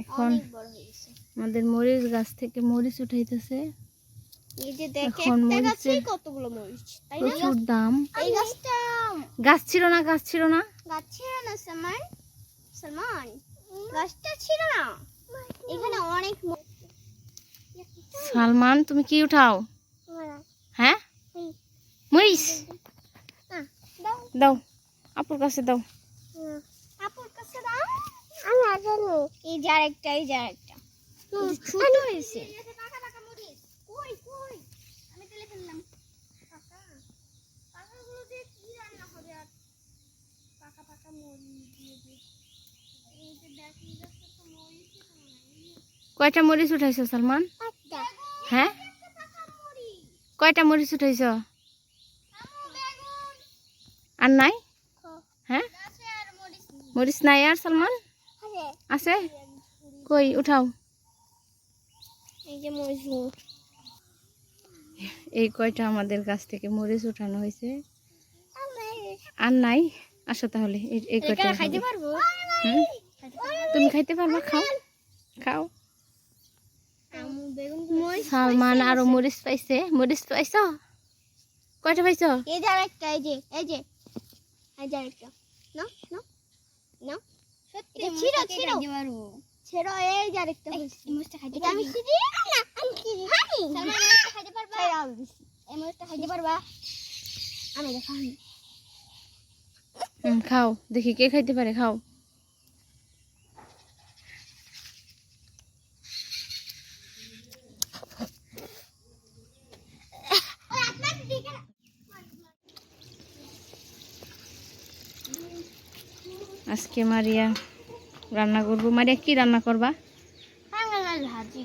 এখন অনেক বড় হয়ে গেছে আমাদের মরিচ গাছ থেকে মরিচ উঠাইতেছে। এই যে দেখে এখন একটা গাছেই মরিচের কতগুলো মরিচ তাই না? প্রচুর দাম। গাছ ছিল না গাছ ছিল না। গাছ ছিল না সালমান। সালমান গাছটা ছিল না। এখানে অনেক সালমান তুমি কি উঠাও? হ্যাঁ। মরিচ। দাও। দাও আপুর কাছে দাও আপুর কাছে দাও আমি আজানো এই যে আরেকটা এই যে আরেকটা। ছোট হয়েছে। কয়টা মরিচ উঠাইছো সালমান? একটা হ্যাঁ? একটা কয়টা মরিচ উঠাইছো? আমু বেগুন। আর নাই? হ্যাঁ? মরিচ নাই আর সালমান? আছে? কই উঠাও। এই কয়টা আমাদের গাছ থেকে মরিচ উঠানো হয়েছে? আর নাই। আসো তাহলে এই কয়টা খাইতে পারব? তুমি খাইতে পারবা খাও। খাও। সালমান আরও মরিচ পাইছে। মরিচ পাইছ? কয়টা পাইছ? এই যে আরেকটা এই যে এই যে। এই যে আরেকটা। না না না সত্যি ছিড়ো ছিড়ো। ছিড়ো এই যে আরেকটা হইছে মুসটা খাইতে আমি ছিড়ি না আমি ছিড়ি হানি সালমান মুসটা খাইতে পারবা? এই মুসটা খাইতে পারবা? আমি খাও। দেখি কে খাইতে পারে খাও। আজকে মারিয়া রান্না করব। মারিয়া কি রান্না করবা? ভাজি।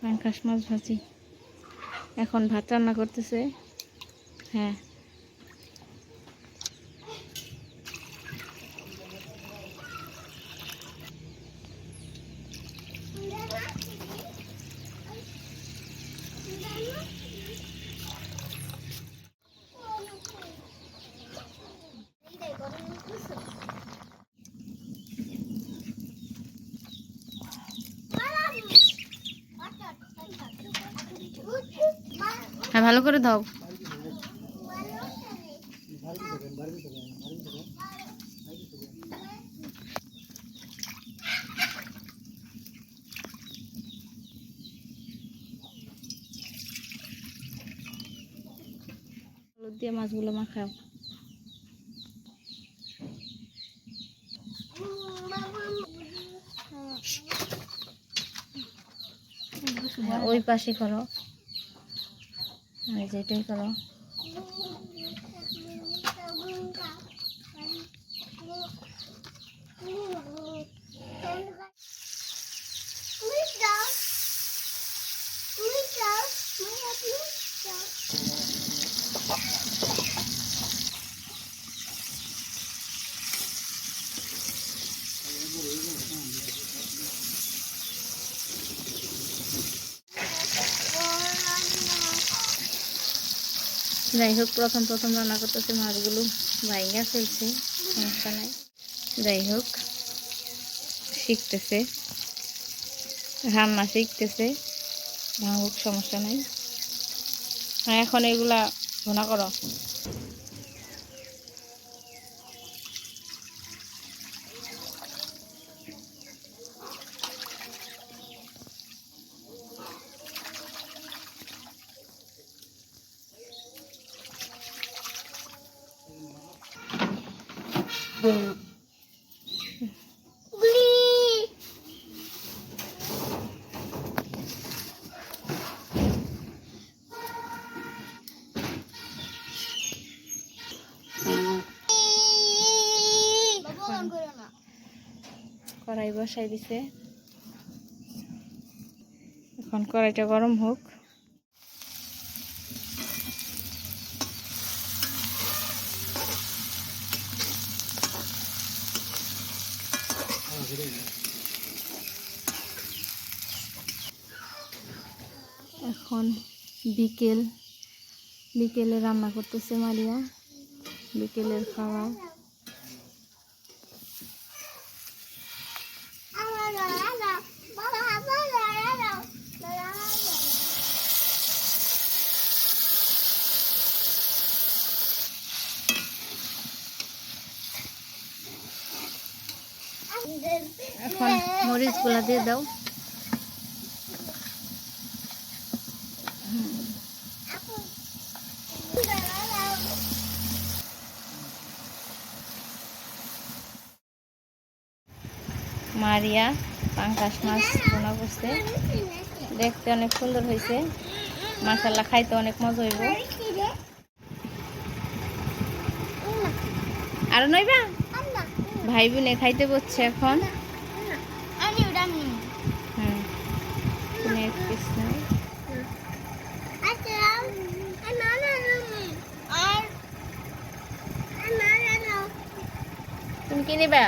পাঙ্কাশ মাছ ভাজি। এখন ভাত রান্না করতেছে। হ্যাঁ হ্যাঁ ভালো করে দাও। দিয়ে মাছগুলো মাখাও। ওই পাশে করো। এই যেটাই করো যাই হোক, প্রথম প্রথম রান্না করতেছে, মাছগুলো ভাইঙ্গা ফেলছে, সমস্যা নাই। যাই হোক, শিখতেছে, রান্না শিখতেছে ভাঙুক সমস্যা নাই। এখন এগুলা ঘোনা করো। কড়াই বসাই দিছে। এখন কড়াইটা গরম হোক। এখন বিকেল। বিকেলে রান্না করতেছে মারিয়া। বিকেলের খাবার। এখন মরিচগুলা দিয়ে দাও। মারিয়া পাঙ্কাশ মাছ বোনা করছে। দেখতে অনেক সুন্দর হয়েছে। মাসাল্লাহ খাইতে অনেক মজা হইব। আর নইবা? ভাই বোনে খাইতে বসছে এখন। তুমি আচ্ছা আর না না আর আর না না তুমি কি নিবা?